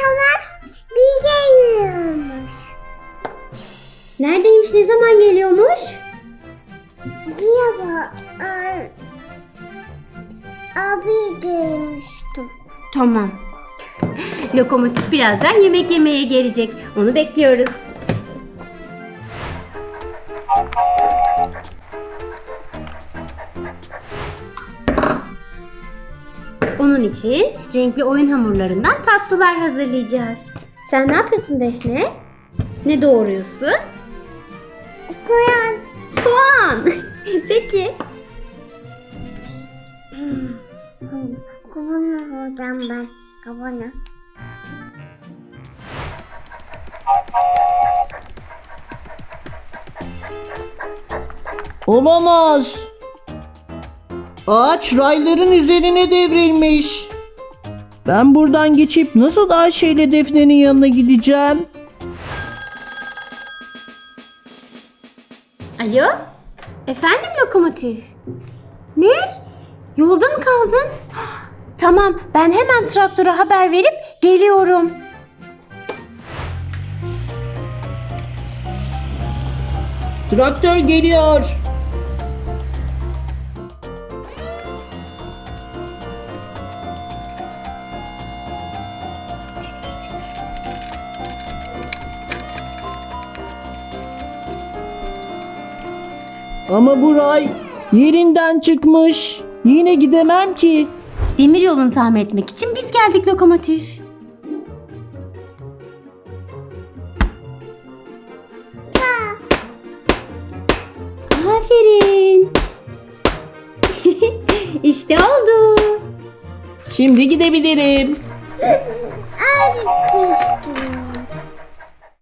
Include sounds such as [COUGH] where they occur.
sana bir şey yürüyormuş. Neredeymiş? Ne zaman geliyormuş? Diye bak. Abi görmüştüm. Tamam. Lokomotif birazdan yemek yemeye gelecek. Onu bekliyoruz. Onun için renkli oyun hamurlarından tatlılar hazırlayacağız. Sen ne yapıyorsun Defne? Ne doğuruyorsun? Koyan. Soğan. [LAUGHS] Peki. Kavana hocam ben. Kavana. Olamaz. Ağaç rayların üzerine devrilmiş. Ben buradan geçip nasıl Ayşe ile Defne'nin yanına gideceğim? Alo? Efendim lokomotif? Ne? Yolda mı kaldın? Tamam ben hemen traktöre haber verip geliyorum. Traktör geliyor. Ama bu ray yerinden çıkmış. Yine gidemem ki. Demir yolunu tamir etmek için biz geldik lokomotif. Aferin. [LAUGHS] işte oldu. Şimdi gidebilirim. Abi.